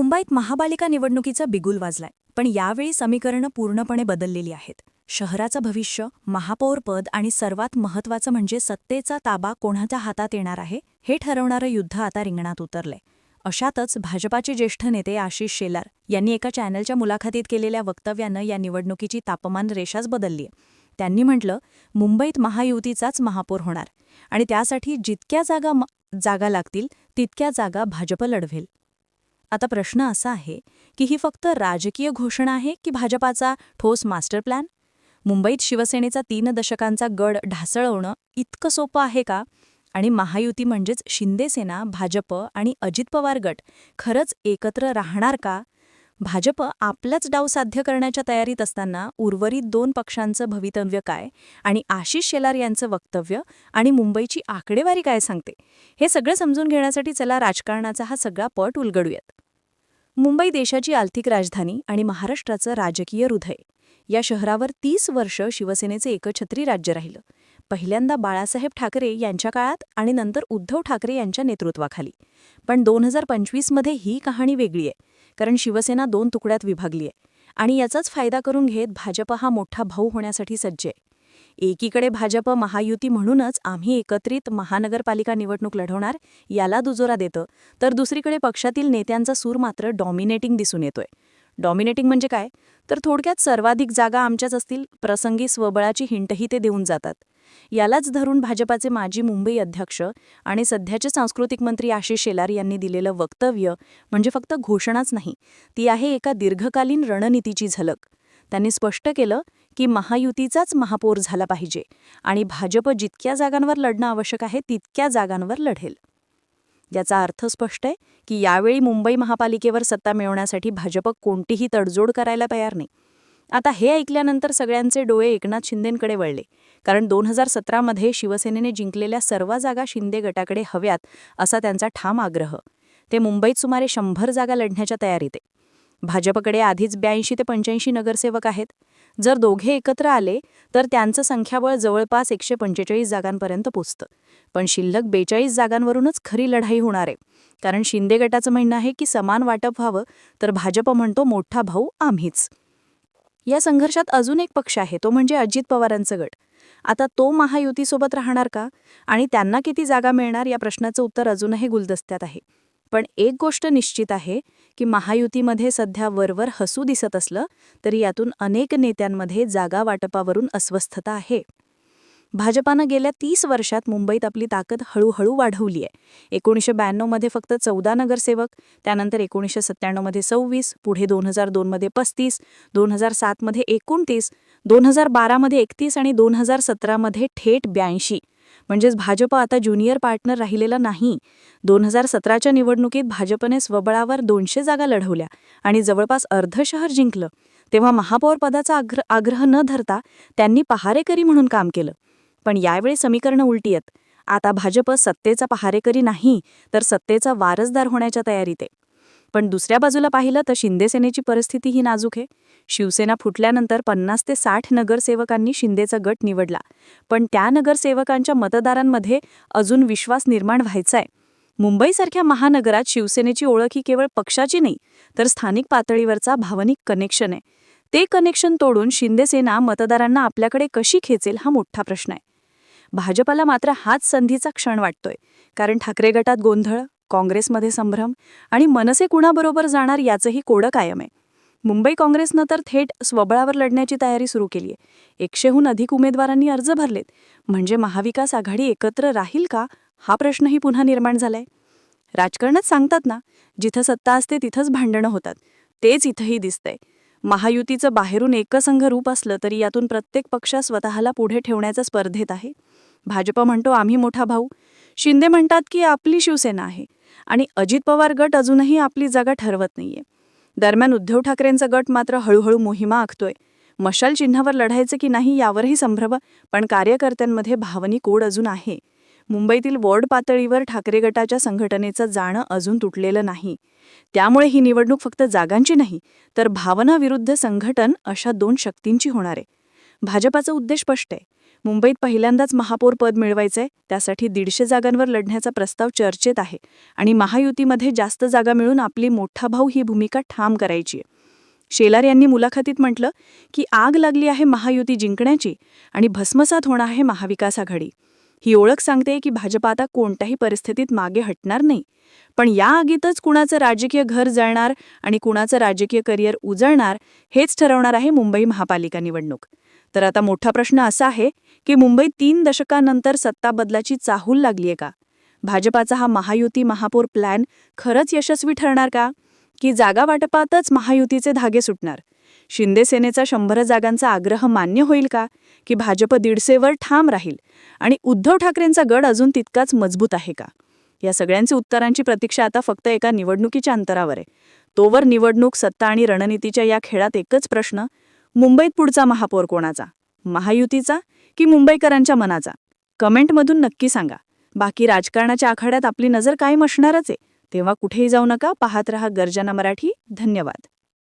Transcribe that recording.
मुंबईत महापालिका निवडणुकीचा बिगुल वाजलाय. पण यावेळी समीकरणं पूर्णपणे बदललेली आहेत. शहराचं भविष्य महापौरपद आणि सर्वात महत्त्वाचं म्हणजे सत्तेचा ताबा कोणाच्या हातात येणार आहे हे ठरवणारं युद्ध आता रिंगणात उतरलंय. अशातच भाजपाचे ज्येष्ठ नेते आशिष शेलार यांनी एका चॅनलच्या मुलाखतीत केलेल्या वक्तव्यानं या निवडणुकीची तापमान रेषाच बदललीय. त्यांनी म्हटलं मुंबईत महायुतीचाच महापौर होणार आणि त्यासाठी जितक्या जागा जागा लागतील तितक्या जागा भाजप लढवेल. आता प्रश्न असा आहे की ही फक्त राजकीय घोषणा आहे की भाजपाचा ठोस मास्टर प्लॅन? मुंबईत शिवसेनेचा तीन दशकांचा गड ढासळवणं इतकं सोपं आहे का? आणि महायुती म्हणजेच शिंदेसेना भाजप आणि अजित पवार गट खरंच एकत्र राहणार का? भाजप आपलाच डाव साध्य करण्याच्या तयारीत असताना उर्वरित दोन पक्षांचं भवितव्य काय आणि आशिष शेलार यांचं वक्तव्य आणि मुंबईची आकडेवारी काय सांगते? हे सगळं समजून घेण्यासाठी चला राजकारणाचा हा सगळा पट उलगडूयात. मुंबई देशाची आर्थिक राजधानी आणि महाराष्ट्राचं राजकीय हृदय. या शहरावर तीस वर्ष शिवसेनेचे एकछत्री राज्य राहिलं. पहिल्यांदा बाळासाहेब ठाकरे यांच्या काळात आणि नंतर उद्धव ठाकरे यांच्या नेतृत्वाखाली. पण दोन हजार पंचवीसमध्ये ही कहाणी वेगळी आहे कारण शिवसेना दोन तुकड्यात विभागली आहे आणि याचाच फायदा करून घेत भाजप हा मोठा भाऊ होण्यासाठी सज्ज आहे. एकीकडे भाजप महायुती म्हणूनच आम्ही एकत्रित महानगरपालिका निवडणूक लढवणार याला दुजोरा देतं तर दुसरीकडे पक्षातील नेत्यांचा सूर मात्र डॉमिनेटिंग दिसून येतोय. डॉमिनेटिंग म्हणजे काय? तर थोडक्यात सर्वाधिक जागा आमच्याच असतील प्रसंगी स्वबळाची हिंटही ते देऊन जातात. यालाच धरून भाजपाचे माजी मुंबई अध्यक्ष आणि सध्याचे सांस्कृतिक मंत्री आशिष शेलार यांनी दिलेलं वक्तव्य म्हणजे फक्त घोषणाच नाही ती आहे एका दीर्घकालीन रणनीतीची झलक. त्यांनी स्पष्ट केलं की महायुतीचाच महापौर झाला पाहिजे आणि भाजप जितक्या जागांवर लढणं आवश्यक आहे तितक्या जागांवर लढेल. याचा अर्थ स्पष्ट आहे की यावेळी मुंबई महापालिकेवर सत्ता मिळवण्यासाठी भाजप कोणतीही तडजोड करायला तयार नाही. आता हे ऐकल्यानंतर सगळ्यांचे डोळे एकनाथ शिंदेंकडे वळले कारण दोन हजार सतरामध्ये शिवसेनेने जिंकलेल्या सर्व जागा शिंदे गटाकडे हव्यात असा त्यांचा ठाम आग्रह. ते मुंबईत सुमारे शंभर जागा लढण्याच्या तयारीत आहे. भाजपकडे आधीच ब्याऐंशी ते पंच्याऐंशी नगरसेवक आहेत. जर दोघे एकत्र आले तर त्यांचं संख्याबळ जवळपास एकशे पंचेचाळीस जागांपर्यंत पोचतं. पण शिल्लक बेचाळीस जागांवरूनच खरी लढाई होणार आहे. कारण शिंदे गटाचं म्हणणं आहे की समान वाटप व्हावं तर भाजप म्हणतो मोठा भाऊ आम्हीच. या संघर्षात अजून एक पक्ष आहे तो म्हणजे अजित पवारांचं गट. आता तो महायुतीसोबत राहणार का? आणि त्यांना किती जागा मिळणार या प्रश्नाचं उत्तर अजूनही गुलदस्त्यात आहे. पण एक गोष्ट निश्चित आहे की महायुतीमध्ये सध्या वरवर हसू दिसत असलं तरी यातून अनेक नेत्यांमध्ये जागा वाटपावरून अस्वस्थता आहे. भाजपानं गेल्या तीस वर्षात मुंबईत आपली ताकद हळूहळू वाढवली आहे एकोणीसशे ब्याण्णवमध्ये फक्त चौदा नगरसेवक त्यानंतर एकोणीसशे सत्त्याण्णवमध्ये सव्वीस पुढे दोन हजार दोनमध्ये पस्तीस दोन हजार सातमध्ये एकोणतीस दोन हजार बारामध्ये एकतीस आणि दोन हजार सतरामध्ये थेट ब्याऐंशी. म्हणजेच भाजप आता ज्युनियर पार्टनर राहिलेला नाही. दोन हजार सतराच्या निवडणुकीत भाजपने स्वबळावर दोनशे जागा लढवल्या आणि जवळपास अर्ध शहर जिंकलं. तेव्हा महापौर पदाचा आग्रह आग्रह न धरता त्यांनी पहारेकरी म्हणून काम केलं. पण यावेळी समीकरणं उलटी आहेत आता भाजप सत्तेचा पहारेकरी नाही तर सत्तेचा वारसदार होण्याच्या तयारीत आहे. पण दुसऱ्या बाजूला पाहिलं तर शिंदेसेनेची परिस्थिती ही नाजूक आहे. शिवसेना फुटल्यानंतर पन्नास ते साठ नगरसेवकांनी शिंदेचा गट निवडला. पण त्या नगरसेवकांच्या मतदारांमध्ये अजून विश्वास निर्माण व्हायचा आहे. मुंबईसारख्या महानगरात शिवसेनेची ओळख ही केवळ पक्षाची नाही तर स्थानिक पातळीवरचा भावनिक कनेक्शन आहे. ते कनेक्शन तोडून शिंदेसेना मतदारांना आपल्याकडे कशी खेचेल हा मोठा प्रश्न आहे. भाजपाला मात्र हाच संधीचा क्षण वाटतोय कारण ठाकरे गटात गोंधळ काँग्रेसमध्ये संभ्रम आणि मनसे कुणाबरोबर जाणार याचंही कोडं कायम आहे. मुंबई काँग्रेसनं तर थेट स्वबळावर लढण्याची तयारी सुरू केली आहे एकशेहून अधिक उमेदवारांनी अर्ज भरलेत. म्हणजे महाविकास आघाडी एकत्र राहील का? हा प्रश्नही पुन्हा निर्माण झालाय. राजकारणात सांगतात ना जिथं सत्ता असते तिथंच भांडणं होतात. तेच इथंही दिसतंय. महायुतीचं बाहेरून एकसंघ रूप असलं तरी यातून प्रत्येक पक्ष स्वतःला पुढे ठेवण्याच्या स्पर्धेत आहे. भाजप म्हणतो आम्ही मोठा भाऊ. शिंदे म्हणतात की आपली शिवसेना आहे. आणि अजित पवार गट अजूनही आपली जागा ठरवत नाहीये. दरम्यान उद्धव ठाकरेंचा गट मात्र हळूहळू मोहिमा आखतोय. मशाल चिन्हावर लढायचं की नाही यावरही संभ्रम पण कार्यकर्त्यांमध्ये भावनिक ओढ अजून आहे. मुंबईतील वॉर्ड पातळीवर ठाकरे गटाच्या संघटनेचं जाणं अजून तुटलेलं नाही. त्यामुळे ही निवडणूक फक्त जागांची नाही तर भावना विरुद्ध संघटन अशा दोन शक्तींची होणार आहे. भाजपाचा उद्देश स्पष्ट आहे. मुंबईत पहिल्यांदाच महापौर पद मिळवायचंय त्यासाठी दीडशे जागांवर लढण्याचा प्रस्ताव चर्चेत आहे आणि महायुतीमध्ये जास्त जागा मिळून आपली मोठा भाऊ ही भूमिका ठाम करायची आहे. शेलार यांनी मुलाखतीत म्हटलं की आग लागली आहे महायुती जिंकण्याची आणि भस्मसात होणार आहे महाविकास आघाडी. ही ओळख सांगते की भाजप आता कोणत्याही परिस्थितीत मागे हटणार नाही. पण या आगीतच कुणाचं राजकीय घर जळणार आणि कुणाचं राजकीय करिअर उजळणार हेच ठरवणार आहे मुंबई महापालिका निवडणूक. तर आता मोठा प्रश्न असा आहे की मुंबईत तीन दशकानंतर सत्ता बदलाची चाहूल लागलीये का? भाजपाचा हा महायुती महापौर प्लॅन खरंच यशस्वी ठरणार का? की जागा वाटपातच महायुतीचे धागे सुटणार? शिंदे सेनेचा शंभर जागांचा आग्रह मान्य होईल का? की भाजप दीडशेवर ठाम राहील? आणि उद्धव ठाकरेंचा गड अजून तितकाच मजबूत आहे का? या सगळ्यांची उत्तरांची प्रतीक्षा आता फक्त एका निवडणुकीच्या अंतरावर आहे. तोवर निवडणूक सत्ता आणि रणनीतीच्या या खेळात एकच प्रश्न मुंबईत पुढचा महापौर कोणाचा? महायुतीचा की मुंबईकरांच्या मनाचा? कमेंटमधून नक्की सांगा. बाकी राजकारणाच्या आखाड्यात आपली नजर कायम असणारच आहे. तेव्हा कुठेही जाऊ नका पाहत रहा गर्जना मराठी. धन्यवाद.